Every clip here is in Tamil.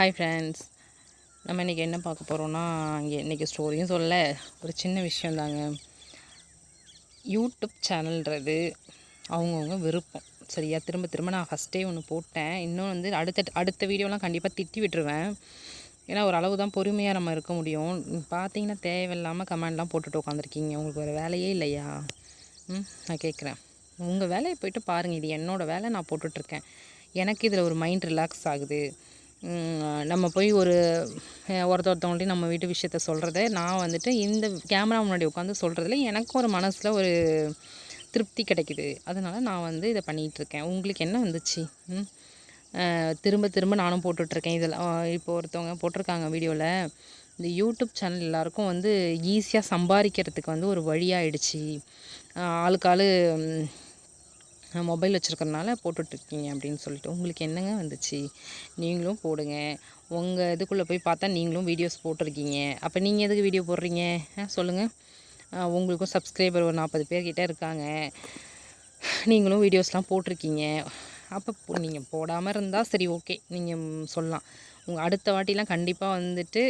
ஹாய் ஃப்ரெண்ட்ஸ் நம்ம இன்றைக்கி என்ன பார்க்க போகிறோன்னா இங்கே இன்றைக்கி ஸ்டோரியும் சொல்ல ஒரு சின்ன விஷயம் தாங்க யூடியூப் சேனல்ன்றது அவங்கவுங்க விருப்பம். சரியா? திரும்ப திரும்ப நான் ஃபஸ்ட்டே ஒன்று போட்டேன். இன்னும் வந்து அடுத்த அடுத்த வீடியோலாம் கண்டிப்பாக திட்டி விட்டுருவேன். ஏன்னா ஒரு அளவு தான் பொறுமையாக நம்ம இருக்க முடியும். பார்த்தீங்கன்னா தேவையில்லாமல் கமெண்ட்லாம் போட்டுட்டு உட்காந்துருக்கீங்க உங்களுக்கு ஒரு வேலையே இல்லையா? ம் நான் கேட்குறேன் உங்கள் வேலையை போயிட்டு பாருங்கள் இது என்னோடய வேலை நான் போட்டுட்ருக்கேன். எனக்கு இதில் ஒரு மைண்ட் ரிலாக்ஸ் ஆகுது. நம்ம போய் ஒரு ஒருத்த ஒருத்தவங்கள்ட்டையும் நம்ம வீட்டு விஷயத்த சொல்கிறத நான் வந்துட்டு இந்த கேமரா முன்னாடி உட்காந்து சொல்கிறதுல எனக்கும் ஒரு மனசில் ஒரு திருப்தி கிடைக்குது. அதனால் நான் வந்து இதை பண்ணிகிட்ருக்கேன் உங்களுக்கு என்ன வந்துச்சு? திரும்ப திரும்ப நானும் போட்டுட்ருக்கேன் இதில். இப்போ ஒருத்தவங்க போட்டிருக்காங்க வீடியோவில் இந்த யூடியூப் சேனல் எல்லாருக்கும் வந்து ஈஸியாக சம்பாதிக்கிறதுக்கு வந்து ஒரு வழியாயிடுச்சு அஹ், ஆளுக்கு ஆள் மொபைல் வச்சுருக்கறனால போட்டுட்ருக்கீங்க அப்படின்னு சொல்லிட்டு. உங்களுக்கு என்னங்க வந்துச்சு? நீங்களும் போடுங்க. உங்கள் இதுக்குள்ளே போய் பார்த்தா நீங்களும் வீடியோஸ் போட்டிருக்கீங்க. அப்போ நீங்கள் எதுக்கு வீடியோ போடுறீங்க? சொல்லுங்கள் உங்களுக்கும் சப்ஸ்கிரைபர் ஒரு நாற்பது பேர்கிட்ட இருக்காங்க. நீங்களும் வீடியோஸ்லாம் போட்டிருக்கீங்க. அப்போ நீங்கள் போடாமல் இருந்தால் சரி ஓகே நீங்கள் சொல்லலாம். உங்கள் அடுத்த வாட்டிலாம் கண்டிப்பாக வந்துட்டு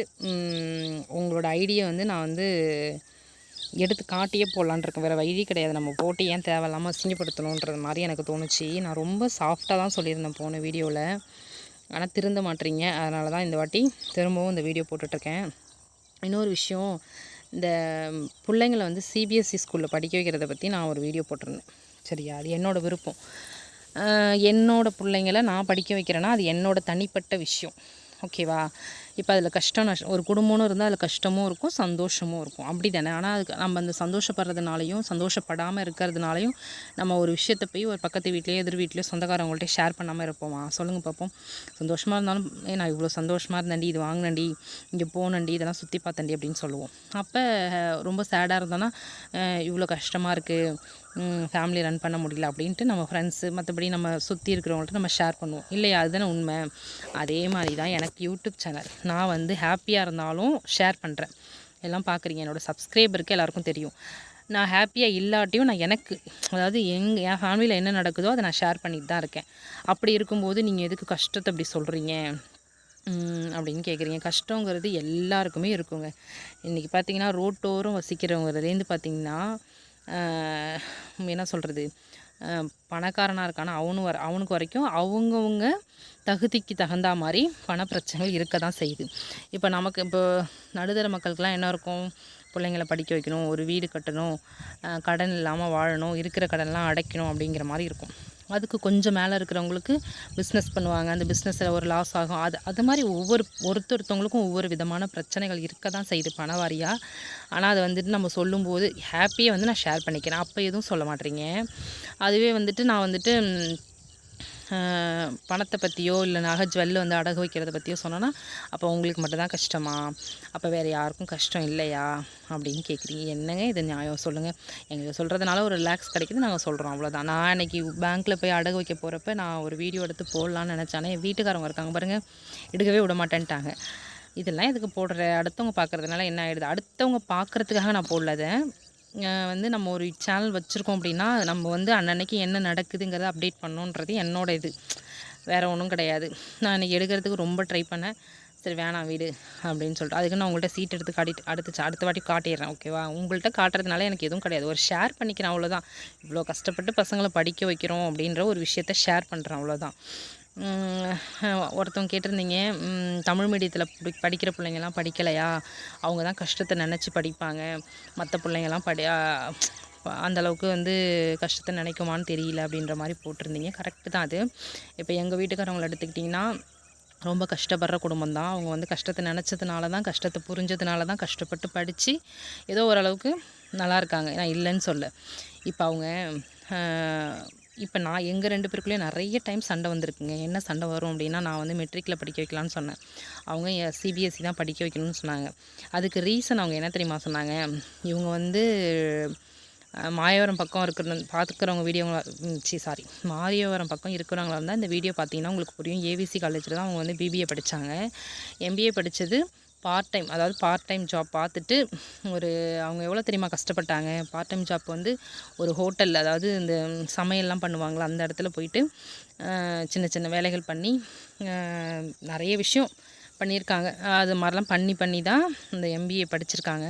உங்களோட ஐடியை வந்து நான் வந்து எடுத்து காட்டியே போடலான் இருக்கேன் வேறு வழி கிடையாது. நம்ம போட்டு ஏன் தேவையில்லாமல் அசிங்கப்படுத்தணுன்றது மாதிரி எனக்கு தோணுச்சு. நான் ரொம்ப சாஃப்டாக தான் சொல்லியிருந்தேன் போன வீடியோவில் ஆனால் திருந்த மாட்டீங்க. அதனால தான் இந்த வாட்டி திரும்பவும் இந்த வீடியோ போட்டுட்ருக்கேன். இன்னொரு விஷயம் இந்த பிள்ளைங்களை வந்து சிபிஎஸ்சி ஸ்கூலில் படிக்க வைக்கிறத பற்றி நான் ஒரு வீடியோ போட்டிருந்தேன். சரியா? அது என்னோடய விருப்பம். என்னோடய பிள்ளைங்களை பிள்ளைங்கள நான் படிக்க வைக்கிறேன்னா அது என்னோட தனிப்பட்ட விஷயம். ஓகேவா? இப்போ அதில் கஷ்டம் நஷ்டம் ஒரு குடும்பம்னு இருந்தால் அதில் கஷ்டமும் இருக்கும் சந்தோஷமும் இருக்கும். அப்படி தானே ஆனால் அதுக்கு நம்ம அந்த சந்தோஷப்படுறதுனாலையும் சந்தோஷப்படாமல் இருக்கிறதுனாலையும் நம்ம ஒரு விஷயத்தை போய் ஒரு பக்கத்து வீட்லேயோ எதிர் வீட்லேயோ சொந்தக்காரவங்கள்ட்ட ஷேர் பண்ணாமல் இருப்போமா? சொல்லுங்கள் பார்ப்போம் சந்தோஷமாக இருந்தாலும் ஏ நான் இவ்வளோ சந்தோஷமாக இருந்தேன்டி இது வாங்கினண்டி இங்கே போனண்டி இதெல்லாம் சுற்றி பார்த்தண்டி அப்படின்னு சொல்லுவோம். அப்போ ரொம்ப சேடாக இருந்தோன்னா இவ்வளோ கஷ்டமாக இருக்குது ஃபேமிலி ரன் பண்ண முடியல அப்படின்ட்டு நம்ம ஃப்ரெண்ட்ஸு மற்றபடி நம்ம சுற்றி இருக்கிறவங்கள்ட்ட நம்ம ஷேர் பண்ணுவோம். இல்லையா? அதுதானே உண்மை. அதே மாதிரி தான் எனக்கு யூடியூப் சேனல் நான் வந்து ஹாப்பியாக இருந்தாலும் ஷேர் பண்ணுறேன் எல்லாம் பார்க்குறீங்க. என்னோடய சப்ஸ்கிரைபருக்கு எல்லாருக்கும் தெரியும். நான் ஹாப்பியாக இல்லாட்டியும் நான் எனக்கு அதாவது எங் என் ஃபேமிலியில் என்ன நடக்குதோ அதை நான் ஷேர் பண்ணிட்டு தான் இருக்கேன். அப்படி இருக்கும்போது நீங்கள் எதுக்கு கஷ்டத்தை அப்படி சொல்கிறீங்க அப்படின்னு கேட்குறீங்க கஷ்டங்கிறது எல்லாருக்குமே இருக்குங்க. இன்றைக்கி பார்த்தீங்கன்னா ரோட்டோரம் வசிக்கிறவங்கிறதுலேருந்து பார்த்தீங்கன்னா என்ன சொல்கிறது பணக்காரனாக இருக்கானா அவனு வர அவனுக்கு வரைக்கும் அவங்கவுங்க தகுதிக்கு தகுந்த மாதிரி பண பிரச்சனைகள் இருக்க தான் செய்யுது. இப்போ நமக்கு இப்போ நடுத்தர மக்களுக்கெல்லாம் என்ன இருக்கும்? பிள்ளைங்கள படிக்க வைக்கணும் ஒரு வீடு கட்டணும் கடன் இல்லாமல் வாழணும் இருக்கிற கடன்லாம் அடைக்கணும் அப்படிங்கிற மாதிரி இருக்கும். அதுக்கு கொஞ்சம் மேலே இருக்கிறவங்களுக்கு பிஸ்னஸ் பண்ணுவாங்க. அந்த பிஸ்னஸில் ஒரு லாஸ் ஆகும். அது அது மாதிரி ஒவ்வொரு ஒருத்தொருத்தவங்களுக்கும் ஒவ்வொரு விதமான பிரச்சனைகள் இருக்க தான் செய்யுது பணவாரியாக ஆனால் அதை வந்துட்டு நம்ம சொல்லும்போது ஹாப்பியை வந்து நான் ஷேர் பண்ணிக்கிறேன். அப்போ எதுவும் சொல்ல மாட்டேறீங்க அதுவே வந்துட்டு நான் வந்துட்டு பணத்தை பற்றியோ இல்லை நகை ஜுவல்ல வந்து அடகு வைக்கிறத பற்றியோ சொன்னோன்னா அப்போ உங்களுக்கு மட்டும்தான் கஷ்டமா? அப்போ வேறு யாருக்கும் கஷ்டம் இல்லையா? அப்படின்னு கேட்குறீங்க என்னங்க இது நியாயம்? சொல்லுங்கள் எங்களுக்கு சொல்கிறதுனால ஒரு ரிலாக்ஸ் கிடைக்குது நாங்கள் சொல்கிறோம் அவ்வளோதான் நான் அன்றைக்கி பேங்க்கில் போய் அடகு வைக்க போகிறப்ப நான் ஒரு வீடியோ எடுத்து போடலான்னு நினச்சானே. என் வீட்டுக்காரவங்க இருக்காங்க பாருங்கள் எடுக்கவே விட மாட்டேன்ட்டாங்க. இதெல்லாம் எதுக்கு போடுற? அடுத்தவங்க பார்க்குறதுனால என்ன ஆகிடுது அடுத்தவங்க பார்க்குறதுக்காக நான் போடலதை வந்து நம்ம ஒரு சேனல் வச்சுருக்கோம் அப்படின்னா நம்ம வந்து அன்னன்னைக்கு என்ன நடக்குதுங்கிறத அப்டேட் பண்ணணுன்றது என்னோட இது. வேறு ஒன்றும் கிடையாது. நான் இன்றைக்கி எடுக்கிறதுக்கு ரொம்ப ட்ரை பண்ணேன். சரி வேணாம் வீடு அப்படின்னு சொல்லிட்டு. அதுக்கு நான் உங்கள்கிட்ட சீட் எடுத்து காட்டிட்டு அடுத்து அடுத்த வாட்டி காட்டிடுறேன் ஓகேவா உங்கள்கிட்ட காட்டுறதுனால எனக்கு எதுவும் கிடையாது. ஒரு ஷேர் பண்ணிக்கிறேன் அவ்வளோதான் இவ்வளோ கஷ்டப்பட்டு பசங்களை படிக்க வைக்கிறோம் அப்படின்ற ஒரு விஷயத்த ஷேர் பண்ணுறேன் அவ்வளோதான் ஒருத்தவங்க கேட்டிருந்தீங்க தமிழ் மீடியத்தில் படிக்கிற பிள்ளைங்கள்லாம் படிக்கலையா? அவங்க தான் கஷ்டத்தை நினச்சி படிப்பாங்க. மற்ற பிள்ளைங்கள்லாம் படி அந்தளவுக்கு அந்த அளவுக்கு வந்து கஷ்டத்தை நினைக்குமான்னு தெரியல அப்படின்ற மாதிரி போட்டிருந்தீங்க. கரெக்டு தான் அது. இப்போ எங்கள் வீட்டுக்காரவங்களை எடுத்துக்கிட்டிங்கன்னா ரொம்ப கஷ்டப்படுற குடும்பம் தான். அவங்க வந்து கஷ்டத்தை நினச்சதுனால தான் கஷ்டத்தை புரிஞ்சதுனால தான் கஷ்டப்பட்டு படித்து ஏதோ ஓரளவுக்கு நல்லா இருக்காங்க. நான் இல்லைன்னு சொல்ல இப்போ அவங்க இப்போ நான் எங்கள் ரெண்டு பேருக்குள்ளேயும் நிறைய டைம் சண்டை வந்திருக்குங்க. என்ன சண்டை வரும் அப்படின்னா நான் வந்து மெட்ரிக்கில் படிக்க வைக்கலான்னு சொன்னேன். அவங்க சிபிஎஸ்சி தான் படிக்க வைக்கணும்னு சொன்னாங்க. அதுக்கு ரீசன் அவங்க என்ன தெரியுமா சொன்னாங்க? இவங்க வந்து மாயவரம் பக்கம் இருக்கிற பார்த்துக்கிறவங்க வீடியோ சி சாரி மாயவரம் பக்கம் இருக்கிறவங்களா இருந்தால் இந்த வீடியோ பார்த்தீங்கன்னா உங்களுக்கு புரியும். ஏவிசி காலேஜில் தான் அவங்க வந்து பிபிஏ படித்தாங்க எம்பிஏ படித்தது பார்ட் டைம் அதாவது பார்ட் டைம் ஜாப் பார்த்துட்டு ஒரு அவங்க எவ்வளோ தெரியுமா கஷ்டப்பட்டாங்க? பார்ட் டைம் ஜாப் வந்து ஒரு ஹோட்டலில் அதாவது இந்த சமையல்லாம் பண்ணுவாங்களா அந்த இடத்துல போயிட்டு சின்ன சின்ன வேலைகள் பண்ணி நிறைய விஷயம் பண்ணியிருக்காங்க. அது மாதிரிலாம் பண்ணி பண்ணி தான் இந்த எம்பிஏ படிச்சிருக்காங்க.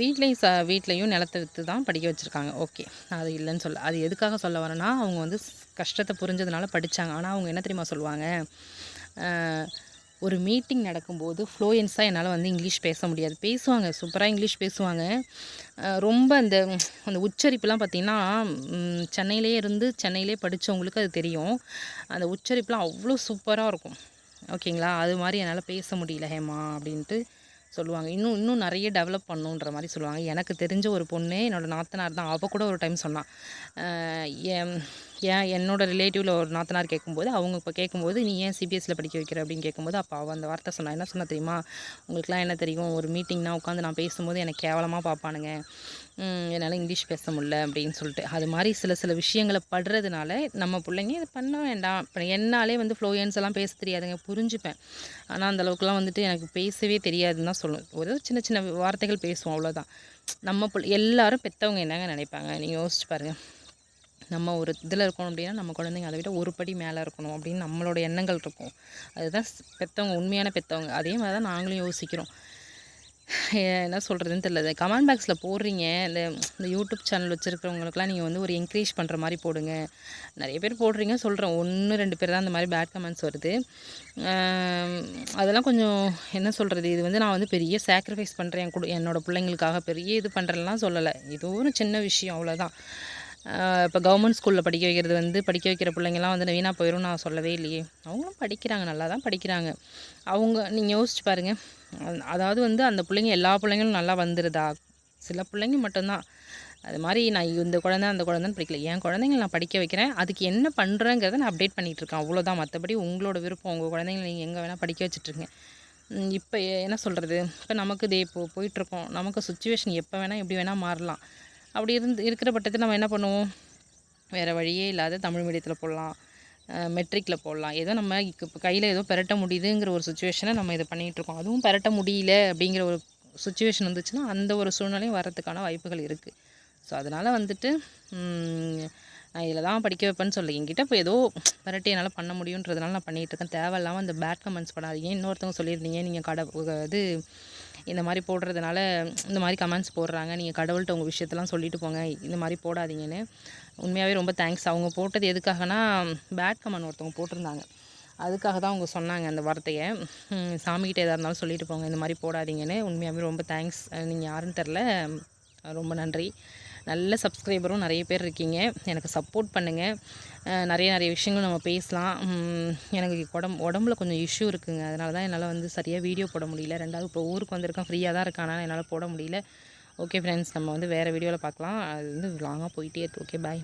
வீட்லேயும் ச வீட்லேயும் நிலத்த விற்று தான் படிக்க வச்சுருக்காங்க. ஓகே அது இல்லைன்னு சொல்ல அது எதுக்காக சொல்ல வரேன்னா அவங்க வந்து கஷ்டத்தை புரிஞ்சதுனால படித்தாங்க ஆனால் அவங்க என்ன தெரியுமா சொல்லுவாங்க? ஒரு மீட்டிங் நடக்கும்போது ஃப்ளோயன்ஸாக என்னால் வந்து இங்கிலீஷ் பேச முடியாது. பேசுவாங்க சூப்பராக இங்கிலீஷ் பேசுவாங்க. ரொம்ப அந்த அந்த உச்சரிப்புலாம் பார்த்திங்கன்னா சென்னையிலே இருந்து சென்னையிலே படித்தவங்களுக்கு அது தெரியும். அந்த உச்சரிப்புலாம் அவ்வளோ சூப்பராக இருக்கும். ஓகேங்களா? அது மாதிரி என்னால் பேச முடியல ஹேமா அப்படின்ட்டு சொல்லுவாங்க. இன்னும் இன்னும் நிறைய டெவலப் பண்ணுன்ற மாதிரி சொல்லுவாங்க. எனக்கு தெரிஞ்ச ஒரு பொண்ணு என்னோடய நாத்தனார் தான். அவள் கூட ஒரு டைம் சொன்னான் என் ஏன் என்னோடய ரிலேட்டிவில் ஒரு நாத்தனார் கேட்கும்போது அவங்க இப்போ கேட்கும்போது நீ ஏன் சிபிஎஸ்சியில் படிக்க வைக்கிற? அப்படின்னு கேட்கும்போது அப்போ அவள் அந்த வார்த்தை சொன்னால் என்ன சொன்னால் தெரியுமா? உங்களுக்குலாம் என்ன தெரியும்? ஒரு மீட்டிங்னா உட்காந்து நான் பேசும்போது எனக்கு கேவலமாக பார்ப்பானுங்க என்னால் இங்கிலீஷ் பேச முடில அப்படின்னு சொல்லிட்டு. அது மாதிரி சில சில விஷயங்களை படுறதுனால நம்ம பிள்ளைங்க இது பண்ண வேண்டாம். இப்போ என்னாலே வந்து ஃப்ளோயன்ஸ் எல்லாம் பேச தெரியாதுங்க. புரிஞ்சுப்பேன். ஆனால் அந்தளவுக்குலாம் வந்துட்டு எனக்கு பேசவே தெரியாதுன்னு தான் சொல்லணும் ஒரு சின்ன சின்ன வார்த்தைகள் பேசுவோம் அவ்வளோதான் நம்ம எல்லாரும் பெற்றவங்க என்னங்க நினைப்பாங்க? நீங்கள் யோசிச்சு பாருங்கள் நம்ம ஒரு இதில் இருக்கணும் அப்படின்னா நம்ம குழந்தைங்க அதை விட ஒரு படி மேலே இருக்கணும் அப்படின்னு நம்மளோட எண்ணங்கள் இருக்கும். அதுதான் பெற்றவங்க உண்மையான பெற்றவங்க அதே மாதிரி தான் நாங்களும் யோசிக்கிறோம். என்ன சொல்கிறதுன்னு தெரியல. கமெண்ட் பாக்ஸில் போடுறீங்க. இந்த இந்த யூடியூப் சேனல் வச்சுருக்கிறவங்களுக்குலாம் நீங்கள் வந்து ஒரு என்கரேஜ் பண்ணுற மாதிரி போடுங்க. நிறைய பேர் போடுறீங்க சொல்கிறேன் ஒன்று ரெண்டு பேர் தான் அந்த மாதிரி பேட் கமெண்ட்ஸ் வருது. அதெல்லாம் கொஞ்சம் என்ன சொல்கிறது இது வந்து நான் வந்து பெரிய சாக்ரிஃபைஸ் பண்ணுறேன் என் கூட என்னோடய பிள்ளைங்களுக்காக பெரிய இது பண்ணுறேன்லாம் சொல்லலை. இது ஒரு சின்ன விஷயம். அவ்வளோதான் இப்போ கவர்மெண்ட் ஸ்கூலில் படிக்க வைக்கிறது வந்து படிக்க வைக்கிற பிள்ளைங்கலாம் வந்து வீணாக போயிடும் நான் சொல்லவே இல்லையே. அவங்களும் படிக்கிறாங்க நல்லா தான் படிக்கிறாங்க. அவங்க நீங்கள் யோசிச்சு பாருங்கள் அதாவது வந்து அந்த பிள்ளைங்க எல்லா பிள்ளைங்களும் நல்லா வந்துடுதா சில பிள்ளைங்க மட்டும்தான். அது மாதிரி நான் இந்த குழந்தை அந்த குழந்தைன்னு படிக்கல. என் குழந்தைங்கள நான் படிக்க வைக்கிறேன். அதுக்கு என்ன பண்ணுறேங்கிறத நான் அப்டேட் பண்ணிகிட்ருக்கேன் அவ்வளோதான் மற்றபடி உங்களோட விருப்பம். உங்கள் குழந்தைங்களை நீங்கள் எங்கே வேணால் படிக்க வச்சுட்ருங்க இப்போ என்ன சொல்கிறது இப்போ நமக்கு இதே இப்போ போயிட்டுருக்கோம் நமக்கு சுச்சுவேஷன் எப்போ வேணால் எப்படி வேணால் மாறலாம். அப்படி இருந்து இருக்கிற பட்டத்தில் நம்ம என்ன பண்ணுவோம்? வேறு வழியே இல்லாத தமிழ் மீடியத்தில் போடலாம். மெட்ரிக்கில் போடலாம். ஏதோ நம்ம இப்போ கையில் ஏதோ பெரட்ட முடியுதுங்கிற ஒரு சுச்சுவேஷனை நம்ம இதை பண்ணிகிட்ருக்கோம் அதுவும் பெரட்ட முடியல அப்படிங்கிற ஒரு சுச்சுவேஷன் வந்துச்சுன்னா அந்த ஒரு சூழ்நிலையும் வரத்துக்கான வாய்ப்புகள் இருக்குது ஸோ அதனால் வந்துட்டு நான் இதில் தான் படிக்க வைப்பேன்னு சொல்லி என்கிட்ட இப்போ ஏதோ வெரைட்டி என்னால் பண்ண முடியுன்றதுனால நான் பண்ணிகிட்ருக்கேன் தேவையில்லாமல் அந்த பேட் கமெண்ட்ஸ் பண்ணாதீங்க. இன்னொருத்தவங்க சொல்லியிருந்தீங்க நீங்கள் கடை இது இந்த மாதிரி போடுறதுனால இந்த மாதிரி கமெண்ட்ஸ் போடுறாங்க. நீங்கள் கடவுள்கிட்ட உங்கள் விஷயத்தெல்லாம் சொல்லிட்டு போங்க. இந்த மாதிரி போடாதீங்கன்னு. உண்மையாகவே ரொம்ப தேங்க்ஸ் அவங்க போட்டது எதுக்காகனா பேட் கமெண்ட் ஒருத்தவங்க போட்டிருந்தாங்க. அதுக்காக தான் அவங்க சொன்னாங்க அந்த வார்த்தையை. சாமிக்கிட்ட எதாக இருந்தாலும் சொல்லிட்டு போங்க. இந்த மாதிரி போடாதீங்கன்னு. உண்மையாகவே ரொம்ப தேங்க்ஸ் நீங்கள் யாருன்னு தெரில ரொம்ப நன்றி. நல்ல சப்ஸ்கிரைபரும் நிறைய பேர் இருக்கீங்க. எனக்கு சப்போர்ட் பண்ணுங்கள் நிறைய நிறைய விஷயங்கள் நம்ம பேசலாம். எனக்கு உடம்பு உடம்புல கொஞ்சம் இஷ்யூ இருக்குங்க. அதனால தான் என்னால் வந்து சரியாக வீடியோ போட முடியல. ரெண்டாவது இப்போ ஊருக்கு வந்திருக்கேன். ஃப்ரீயாக தான் இருக்கானா. என்னால் போட முடியல. ஓகே ஃப்ரெண்ட்ஸ் நம்ம வந்து வேறு வீடியோவில் பார்க்கலாம். அது வந்து லாங்காக போயிட்டே இருக்குது ஓகே பாய்